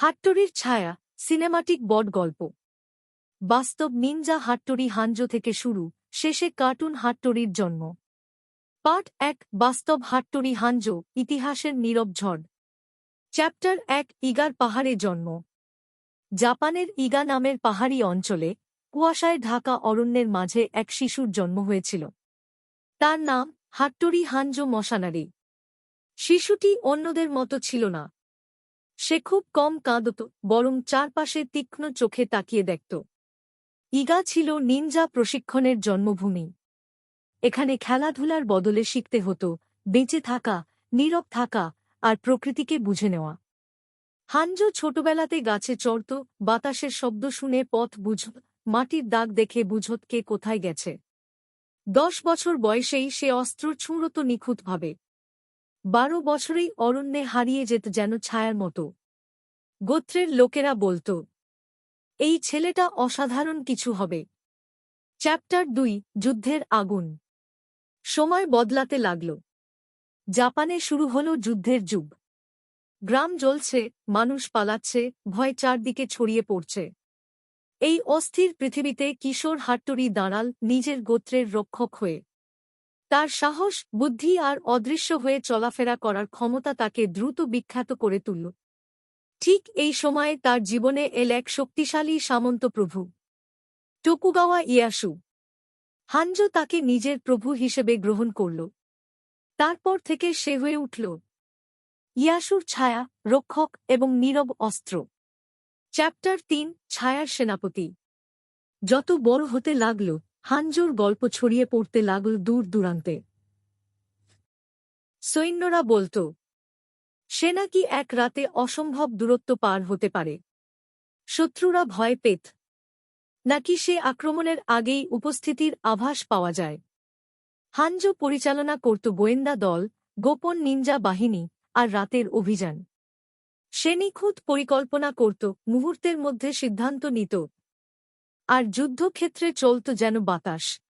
হাট্টরির ছায়া, সিনেমাটিক বট গল্প। বাস্তব নিনজা হাট্টরি হাঞ্জো থেকে শুরু, শেষে কার্টুন হাট্টরির জন্ম। পার্ট এক, বাস্তব হাট্টরি হাঞ্জো ইতিহাসের নীরব ঝড়। চ্যাপ্টার এক, ইগার পাহাড়ে জন্ম। জাপানের ইগা নামের পাহাড়ি অঞ্চলে, কুয়াশায় ঢাকা অরণ্যের মাঝে এক শিশুর জন্ম হয়েছিল। তার নাম হাট্টরি হাঞ্জো মশানারি। শিশুটি অন্যদের মতো ছিল না। সে খুব কম কাঁদত, বরং চারপাশে তীক্ষ্ণ চোখে তাকিয়ে দেখত। ইগা ছিল নিনজা প্রশিক্ষণের জন্মভূমি। এখানে খেলাধুলার বদলে শিখতে হতো, বেঁচে থাকা, নীরব থাকা, আর প্রকৃতিকে বুঝে নেওয়া। হাঞ্জো ছোটবেলাতে গাছে চড়ত, বাতাসের শব্দ শুনে পথ বুঝত মাটির দাগ দেখে বুঝত কে কোথায় গেছে। দশ বছর বয়সেই সে অস্ত্র ছুঁড়ত নিখুঁতভাবে। বারো বছরেই অরণ্যে হারিয়ে যেত যেন ছায়ার মতো। গোত্রের লোকেরা বলত, এই ছেলেটা অসাধারণ কিছু হবে। চ্যাপ্টার দুই, যুদ্ধের আগুন। সময় বদলাতে লাগল। জাপানে শুরু হল যুদ্ধের যুগ। গ্রাম জ্বলছে, মানুষ পালাচ্ছে, ভয় চারদিকে ছড়িয়ে পড়ছে। এই অস্থির পৃথিবীতে কিশোর হাট্টরি দাঁড়াল নিজের গোত্রের রক্ষক হয়ে। তার সাহস, বুদ্ধি আর অদৃশ্য হয়ে চলাফেরা করার ক্ষমতা তাকে দ্রুত বিখ্যাত করে তুলল। ঠিক এই সময়ে তার জীবনে এল এক শক্তিশালী সামন্ত প্রভু। টকুগাওয়া ইয়াসু। হানজো তাকে নিজের প্রভু হিসেবে গ্রহণ করল। তারপর থেকে সে হয়ে উঠল। ইয়াসুর ছায়া, রক্ষক এবং নীরব অস্ত্র। চ্যাপ্টার তিন, ছায়ার সেনাপতি। যত বড় হতে লাগল হানজোর গল্প ছড়িয়ে পড়তে লাগল দূর দূরান্তে। সৈন্যরা বলত, সে নাকি এক রাতে অসম্ভব দূরত্ব পার হতে পারে। শত্রুরা ভয় পেত। নাকি সে আক্রমণের আগেই উপস্থিতির আভাস পাওয়া যায়? হানজো পরিচালনা করত গোয়েন্দা দল, গোপন নিনজা বাহিনী আর রাতের অভিযান। সে নিখুঁত পরিকল্পনা করত, মুহূর্তের মধ্যে সিদ্ধান্ত নিত আর যুদ্ধক্ষেত্রে চলত যেন বাতাস।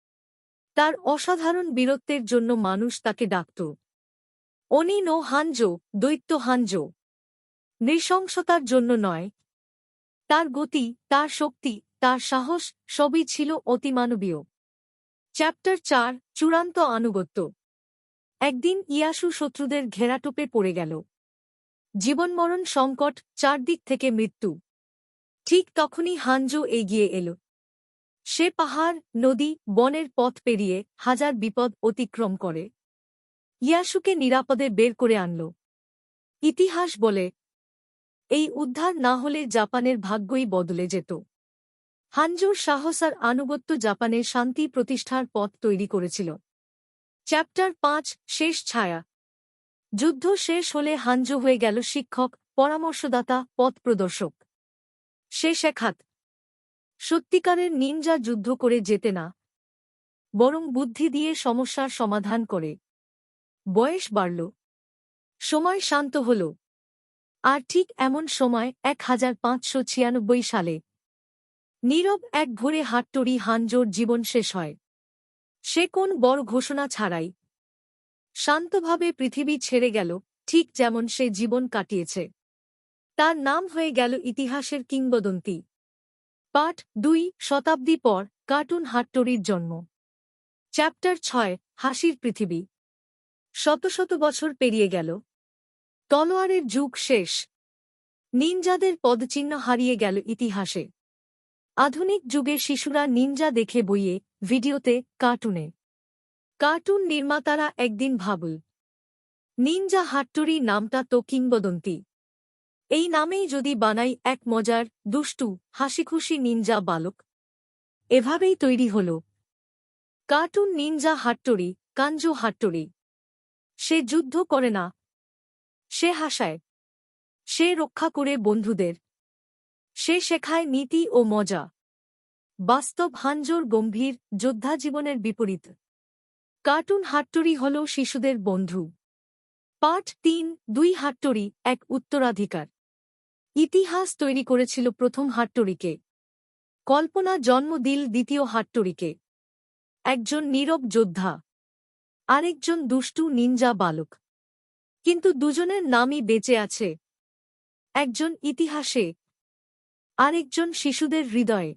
তার অসাধারণ বীরত্বের জন্য মানুষ তাকে ডাকত। অনি নো হানজো, দৈত্য হানজো। নৃশংসতার জন্য নয়। তার গতি, তার শক্তি, তার সাহস সবই ছিল অতিমানবীয়। চ্যাপ্টার চার, চূড়ান্ত আনুগত্য। একদিন ইয়াসু শত্রুদের ঘেরাটোপে পড়ে গেল। জীবনমরণ সংকট চারদিক থেকে মৃত্যু। ঠিক তখনই হানজো এগিয়ে এল। সে পাহাড়, নদী, বনের পথ পেরিয়ে হাজার বিপদ অতিক্রম করে। ইয়াসুকে নিরাপদে বের করে আনল। ইতিহাস বলে, এই উদ্ধার না হলে জাপানের ভাগ্যই বদলে যেত। হানজোর সাহস আর আনুগত্য জাপানের শান্তি প্রতিষ্ঠার পথ তৈরি করেছিল। চ্যাপ্টার পাঁচ, শেষ ছায়া। যুদ্ধ শেষ হলে হানজো হয়ে গেল শিক্ষক, পরামর্শদাতা, পথ প্রদর্শক। সে শেখাত সত্যিকারের নিনজা যুদ্ধ করে যেতে না, বরং বুদ্ধি দিয়ে সমস্যার সমাধান করে। বয়স বাড়ল, সময় শান্ত হল, আর ঠিক এমন সময় এক হাজার পাঁচশো ছিয়ানব্বই সালে নীরব এক ভোরে হাট্টরি হানজোর জীবন শেষ হয়। সে কোন বড় ঘোষণা ছাড়াই শান্তভাবে পৃথিবী ছেড়ে গেল, ঠিক যেমন সে জীবন কাটিয়েছে। তার নাম হয়ে গেল ইতিহাসের কিংবদন্তি। পাঠ দুই শতাব্দী পর কার্টুন হাট্টরির জন্ম। চ্যাপ্টার ছয়, হাসির পৃথিবী। শত শত বছর পেরিয়ে গেল। তলোয়ারের যুগ শেষ। নিনজাদের পদচিহ্ন হারিয়ে গেল ইতিহাসে। আধুনিক যুগে শিশুরা নিনজা দেখে বইয়ে, ভিডিওতে, কার্টুনে। কার্টুন নির্মাতারা একদিন ভাবল, নিনজা হাট্টরি নামটা তো কিংবদন্তি। এই নামেই যদি বানাই এক মজার, দুষ্টু, হাসিখুশি নিনজা বালক। এভাবেই তৈরি হল। Cartoon Ninja হাট্টরি, কাঞ্জো হাট্টরি। সে যুদ্ধ করে না। সে হাসায়। সে রক্ষা করে বন্ধুদের। সে শেখায় নীতি ও মজা। বাস্তব হাঞ্জোর গম্ভীর, যোদ্ধা জীবনের বিপরীত। কার্টুন হাট্টরি হল শিশুদের বন্ধু। পাঠ তিন, দুই হাট্টরি, এক উত্তরাধিকার। ইতিহাস তৈরি করেছিল প্রথম হাট্টরিকে। কল্পনা জন্ম দিল দ্বিতীয় হাট্টরিকে। একজন নীরব যোদ্ধা। আরেকজন দুষ্টু নিঞ্জা বালক। কিন্তু দুজনের নামই বেঁচে আছে। একজন ইতিহাসে। আরেকজন শিশুদের হৃদয়ে।